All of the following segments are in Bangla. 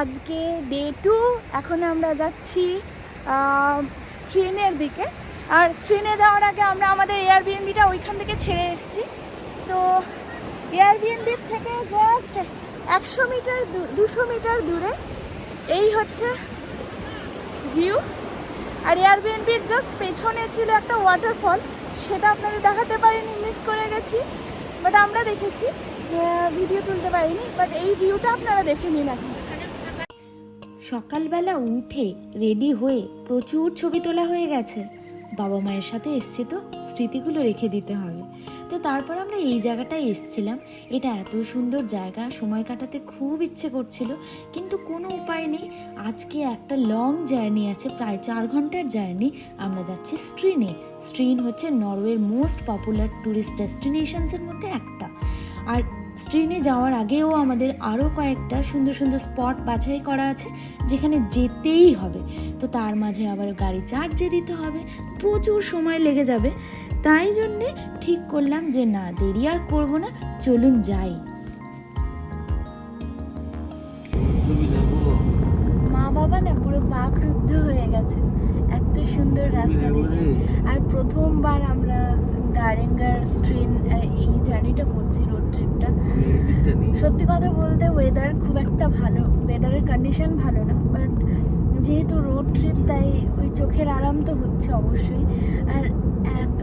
আজকে ডে টু এখন আমরা যাচ্ছি স্ট্রেনের দিকে। আর স্ট্রেনে যাওয়ার আগে আমরা আমাদের এয়ারবিএনবিটা ওইখান থেকে ছেড়ে এসেছি। তো এয়ারবিএনবির থেকে জাস্ট একশো মিটার দুশো মিটার দূরে। এই হচ্ছে ভিউ আর এয়ারবিএনবির জাস্ট পেছনে ছিল একটা ওয়াটারফল সেটা আপনাদের দেখাতে পারিনি মিস করে গেছি। বাট আমরা দেখেছি। ভিডিও তুলতে পারিনি। বাট এই ভিউটা আপনারা দেখে নিন এখন। সকালবেলা উঠে রেডি হয়ে প্রচুর ছবি তোলা হয়ে গেছে। বাবা মায়ের সাথে এসছি তো, স্মৃতিগুলো রেখে দিতে হবে। তো তারপর আমরা এই জায়গাটায় এসছিলাম। এটা এত সুন্দর জায়গা, সময় কাটাতে খুব ইচ্ছে করছিল, কিন্তু কোনো উপায় নেই। আজকে একটা লং জার্নি আছে, প্রায় চার ঘণ্টার জার্নি আমরা যাচ্ছি স্ট্রিনে। স্ট্রিন হচ্ছে নরওয়ের মোস্ট পপুলার ট্যুরিস্ট ডেস্টিনেশনসের মধ্যে একটা। আর স্ট্রিনে যাওয়ার আগেও আমাদের আরও কয়েকটা সুন্দর সুন্দর স্পট বাছাই করা আছে যেখানে যেতেই হবে। তো তার মাঝে আবার গাড়ি চার্জে দিতে হবে। প্রচুর সময় লেগে যাবে। তাই জন্যে ঠিক করলাম যে না দেরি আর করব না চলুন যাই। মা বাবা না পুরো বাকরুদ্ধ হয়ে গেছে। এত সুন্দর রাস্তা দেখে। আর প্রথমবার আমরা গারেঙ্গার স্ট্রেন এই জার্নিটা করছি রোড ট্রিপটা সত্যি কথা বলতে ওয়েদার খুব একটা ভালো ওয়েদারের কন্ডিশন ভালো না বাট যেহেতু রোড ট্রিপ তাই ওই চোখের আরাম তো হচ্ছে অবশ্যই। আর এত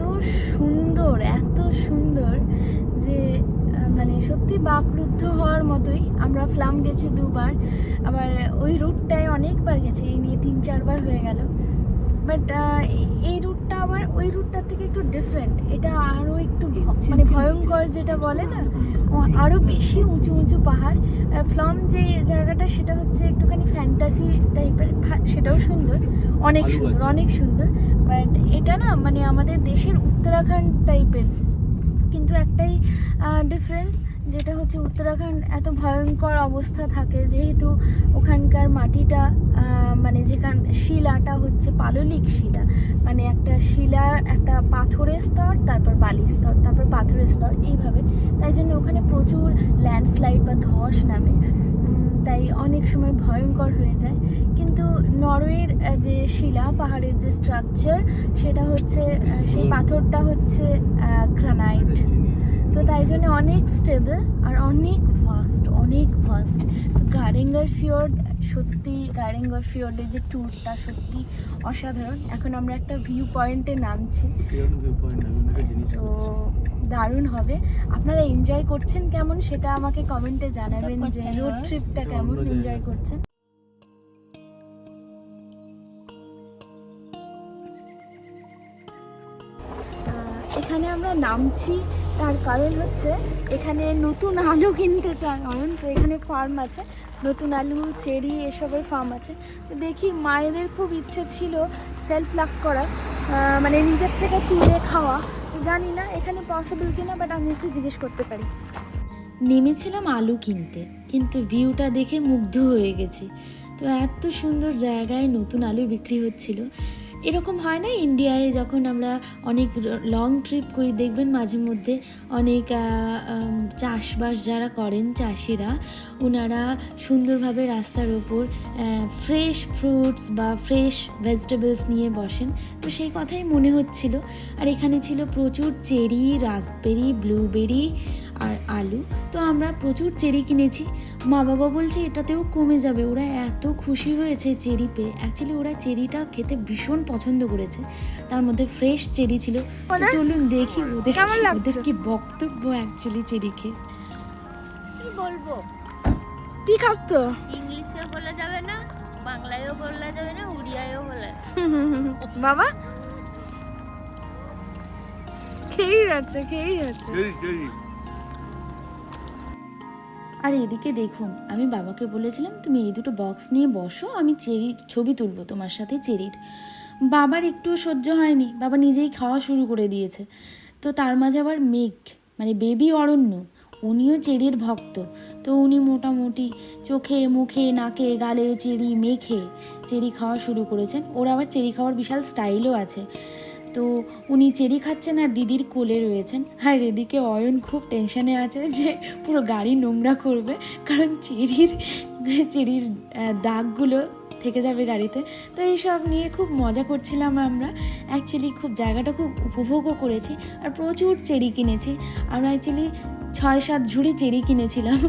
সুন্দর এত সুন্দর যে মানে সত্যি বাকরুদ্ধ হওয়ার মতোই। আমরা ফ্লাম গেছি দুবার আবার ওই রুটটায় অনেকবার গেছি এই নিয়ে তিন চারবার হয়ে গেল। বাট এই রুটটা আবার ওই রুটটার থেকে একটু ডিফারেন্ট এটা আরও একটু মানে ভয়ঙ্কর যেটা বলে না? আরও বেশি উঁচু উঁচু পাহাড়। আর ফ্লম যে জায়গাটা সেটা হচ্ছে একটুখানি ফ্যান্টাসি টাইপের সেটাও সুন্দর। অনেক সুন্দর অনেক সুন্দর। বাট এটা না মানে আমাদের দেশের উত্তরাখণ্ড টাইপের কিন্তু একটাই ডিফারেন্স যেটা হচ্ছে উত্তরাখণ্ড, এত ভয়ঙ্কর অবস্থা থাকে। যেহেতু ওখানকার মাটিটা মানে যেখান, শিলাটা হচ্ছে পাললিক শিলা। মানে একটা শিলা, একটা পাথরের স্তর, তারপর বালির স্তর, তারপর পাথরের স্তর, এইভাবে। তাই জন্য ওখানে প্রচুর ল্যান্ডস্লাইড বা ধস নামে। তাই অনেক সময় ভয়ঙ্কর হয়ে যায়। কিন্তু নরওয়ের যে শিলা পাহাড়ের যে স্ট্রাকচার সেটা হচ্ছে সেই পাথরটা হচ্ছে গ্রানাইট তো তাই জন্য অনেক স্টেবল আর অনেক ফাস্ট অনেক ফাস্ট তো গারেঙ্গার ফিওর্ড সত্যি গার্ডেঙ্গার ফিওর্ডের যে ট্যুরটা সত্যি অসাধারণ। এখন আমরা একটা ভিউ পয়েন্টে নামছি তো দারুণ হবে। আপনারা এনজয় করছেন কেমন সেটা আমাকে কমেন্টে জানাবেন যে রোড ট্রিপটা কেমন এনজয় করছেন। এখানে আমরা নামছি তার কারণ হচ্ছে এখানে নতুন আলু কিনতে চায় অয়ন তো এখানে ফার্ম আছে নতুন আলু চেরি এসবের ফার্ম আছে। তো দেখি মায়েদের খুব ইচ্ছে ছিল সেলফ লাক করা মানে নিজের থেকে তুলে খাওয়া। জানি না এখানে পসিবল কিনা বাট আমি একটু জিজ্ঞেস করতে পারি। নেমেছিলাম আলু কিনতে, কিন্তু ভিউটা দেখে মুগ্ধ হয়ে গেছি। তো এত সুন্দর জায়গায় নতুন আলু বিক্রি হচ্ছিল এরকম হয় না ইন্ডিয়ায় যখন আমরা অনেক লং ট্রিপ করি, দেখবেন মাঝে মধ্যে অনেক চাষবাস যারা করেন চাষিরা ওনারা সুন্দরভাবে রাস্তার ওপর ফ্রেশ ফ্রুটস বা ফ্রেশ ভেজিটেবলস নিয়ে বসেন। তো সেই কথাই মনে হচ্ছিল। আর এখানে ছিল প্রচুর চেরি রাসবেরি ব্লুবেরি আর আলু। তো আমরা প্রচুর চেরি কিনেছি। মা বাবা বলছে এটাতেও কমে যাবে। ওরা এত খুশি হয়েছে চেরি পেয়ে। অ্যাকচুয়ালি ওরা চেরিটা খেতে ভীষণ পছন্দ করেছে। তার মধ্যে ফ্রেশ চেরি ছিল। তো চলুন দেখি ওদের ওদের কি বক্তব্য অ্যাকচুয়ালি চেরি খেয়ে। কি বলব? কি খাচ্ছো? ইংলিশেও বলা যাবে না বাংলায়ও বলা যাবে না উড়িয়ায়ও বলা বাবা? খেয়েই যাচ্ছে খেয়েই যাচ্ছে। আর এদিকে দেখুন, আমি বাবাকে বলেছিলাম, তুমি এই দুটো বক্স নিয়ে বসো, আমি চেরির ছবি তুলবো তোমার সাথে চেরির। বাবার একটু সহ্য হয়নি, বাবা নিজেই খাওয়া শুরু করে দিয়েছে। তো তার মাঝে আবার মেঘ মানে বেবি অরণ্য, উনিও চেরির ভক্ত। তো উনি মোটামুটি চোখে, মুখে, নাকে, গালে চেরি মেখে চেরি খাওয়া শুরু করেছেন। ওর আবার চেরি খাওয়ার বিশাল স্টাইলও আছে। তো উনি চেরি খাচ্ছেন আর দিদির কোলে রয়েছেন। আর এদিকে অয়ন খুব টেনশনে আছে যে পুরো গাড়ি নোংরা করবে, কারণ চেরির চেরির দাগগুলো থেকে যাবে গাড়িতে। তো এইসব নিয়ে খুব মজা করছিলাম আমরা। অ্যাকচুয়ালি খুব জায়গাটা খুব উপভোগও করেছি আর প্রচুর চেরি কিনেছি। আমরা অ্যাকচুয়ালি ছয় সাত ঝুড়ি চেরি কিনেছিলাম।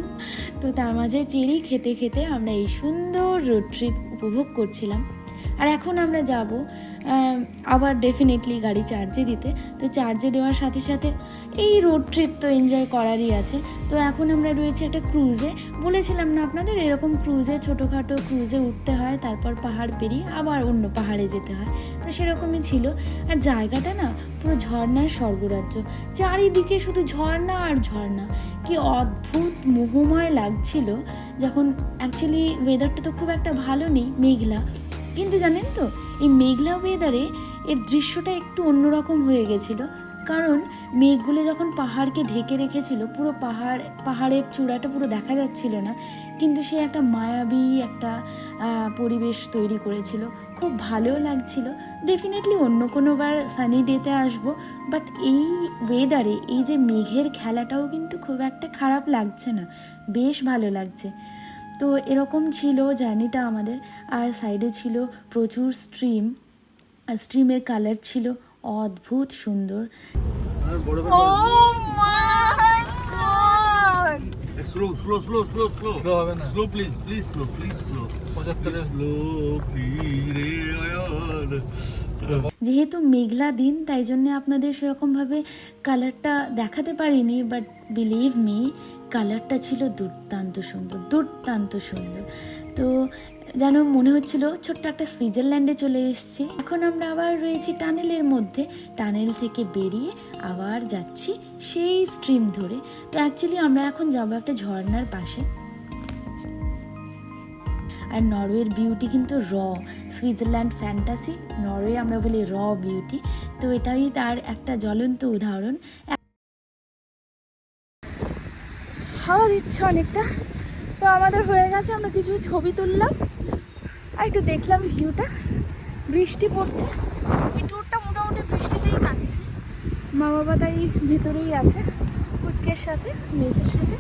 তো তার মাঝে চেরি খেতে খেতে আমরা এই সুন্দর রোড ট্রিপ উপভোগ করছিলাম। আর এখন আমরা যাব আবার ডেফিনেটলি গাড়ি চার্জে দিতে। তো চার্জে দেওয়ার সাথে সাথে এই রোড ট্রিপ তো এনজয় করারই আছে। তো এখন আমরা রয়েছি একটা ক্রুজে বলেছিলাম না আপনাদের, এরকম ক্রুজে ছোটোখাটো ক্রুজে উঠতে হয়, তারপর পাহাড় পেরিয়ে আবার অন্য পাহাড়ে যেতে হয়। তো সেরকমই ছিল। আর জায়গাটা না পুরো ঝর্ণার স্বর্গরাজ্য। চারিদিকে শুধু ঝর্ণা আর ঝর্ণা। কি অদ্ভুত মোহময় লাগছিল। যখন অ্যাকচুয়ালি ওয়েদারটা তো খুব একটা ভালো নেই, মেঘলা। কিন্তু জানেন তো এই মেঘলা ওয়েদারে এর দৃশ্যটা একটু অন্যরকম হয়ে গেছিল। কারণ মেঘগুলো যখন পাহাড়কে ঢেকে রেখেছিল, পুরো পাহাড়, পাহাড়ের চূড়াটা পুরো দেখা যাচ্ছিল না। কিন্তু সে একটা মায়াবী একটা পরিবেশ তৈরি করেছিল। খুব ভালোও লাগছিল। ডেফিনেটলি অন্য কোনোবার সানি ডেতে আসব। বাট এই ওয়েদারে এই যে মেঘের খেলাটাও কিন্তু খুব একটা খারাপ লাগছে না। বেশ ভালো লাগছে। তো এরকম ছিল জার্নিটা আমাদের। আর সাইডে ছিল প্রচুর স্ট্রিম স্ট্রিমের কালার ছিল অদ্ভুত সুন্দর। Slow slow slow slow slow slow হবে না। Slow please please slow please slow পঁচাত্তরে স্লো প্লিজ রে আয়ার। যেহেতু মেঘলা দিন, তাই জন্য আপনাদের সেরকমভাবে কালারটা দেখাতে পারিনি বাট বিলিভ মি কালারটা ছিল দুর্দান্ত সুন্দর দুর্দান্ত সুন্দর। তো যেন মনে হচ্ছিল ছোট্ট একটা সুইজারল্যান্ডে চলে এসেছি। এখন আমরা আবার রয়েছি টানেলের মধ্যে, টানেল থেকে বেরিয়ে আবার যাচ্ছি সেই স্ট্রিম ধরে। তো অ্যাকচুয়ালি আমরা এখন যাব একটা ঝর্ণার পাশে। আর নরওয়ের বিউটি কিন্তু র সুইজারল্যান্ড ফ্যান্টাসি নরওয়ে আমরা বলি র বিউটি তো এটাই তার একটা জ্বলন্ত উদাহরণ। হাওয়া দিচ্ছে অনেকটা। তো আমাদের হয়ে গেছে, আমরা কিছু ছবি তুললাম। আর একটু দেখলাম ভিউটা বৃষ্টি পড়ছে। এই ট্যুরটা মোটামুটি বৃষ্টিতেই কাটছে। মা বাবা তাই ভেতরেই আছে কুচকের সাথে মেঘের সাথে।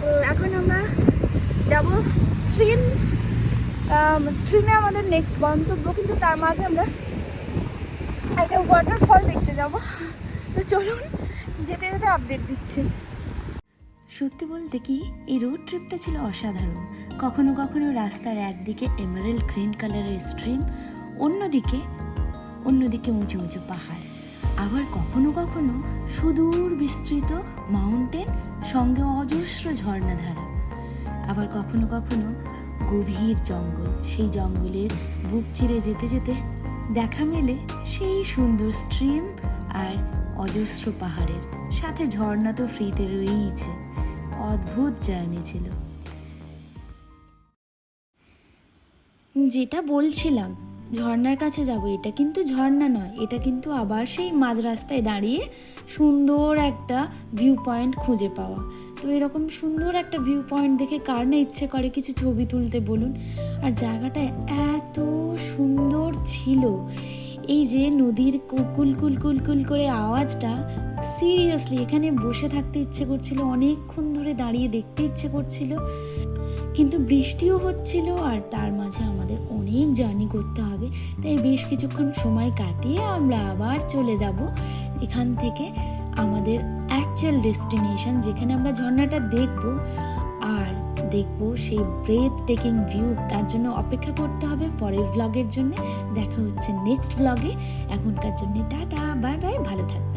তো এখন আমরা যাব স্ট্রিম স্ট্রিমে আমাদের নেক্সট গন্তব্য, কিন্তু তার মাঝে আমরা একটা ওয়াটারফল দেখতে যাব। তো চলুন, যেতে যেতে আপডেট দিচ্ছি। সত্যি বলতে কি, এই রোড ট্রিপটা ছিল অসাধারণ। কখনো কখনো রাস্তার একদিকে এমারেল গ্রিন কালারের স্ট্রিম অন্যদিকে অন্যদিকে উঁচু উঁচু পাহাড়। আবার কখনো কখনো সুদূর বিস্তৃত মাউন্টেন সঙ্গে অজস্র ঝর্ণাধারা। আবার কখনো কখনো গভীর জঙ্গল। সেই জঙ্গলের বুক চিরে যেতে যেতে দেখা মেলে সেই সুন্দর স্ট্রিম আর অজস্র পাহাড়ের। সাথে ঝর্ণা তো ফ্রিতে রয়েইছে। অদ্ভুত জার্নি ছিল। যেটা বলছিলাম, ঝর্ণার কাছে যাব। এটা কিন্তু ঝর্ণা নয়, এটা কিন্তু আবার সেই মাঝ রাস্তায় দাঁড়িয়ে সুন্দর একটা ভিউ পয়েন্ট খুঁজে পাওয়া। তো এরকম সুন্দর একটা ভিউ পয়েন্ট দেখে কার না ইচ্ছে করে কিছু ছবি তুলতে বলুন। আর জায়গাটা এত সুন্দর ছিল। এই যে নদীর কুল কুল কুল কুল করে আওয়াজটা সিরিয়াসলি এখানে বসে থাকতে ইচ্ছে করছিল, অনেকক্ষণ ধরে দাঁড়িয়ে দেখতে ইচ্ছে করছিল। কিন্তু বৃষ্টিও হচ্ছিল আর তার মাঝে আমাদের অনেক জার্নি করতে হবে। তাই বেশ কিছুক্ষণ সময় কাটিয়ে আমরা আবার চলে যাব এখান থেকে। আমাদের অ্যাকচুয়াল ডেস্টিনেশন যেখানে আমরা ঝর্ণাটা দেখব আর দেখব সেই ব্রেথ টেকিং ভিউ তার জন্য অপেক্ষা করতে হবে পরের ভ্লগের জন্য। দেখা হচ্ছে নেক্সট ভ্লগে এখনকার জন্য টাটা বাই বাই ভালো থাকবেন।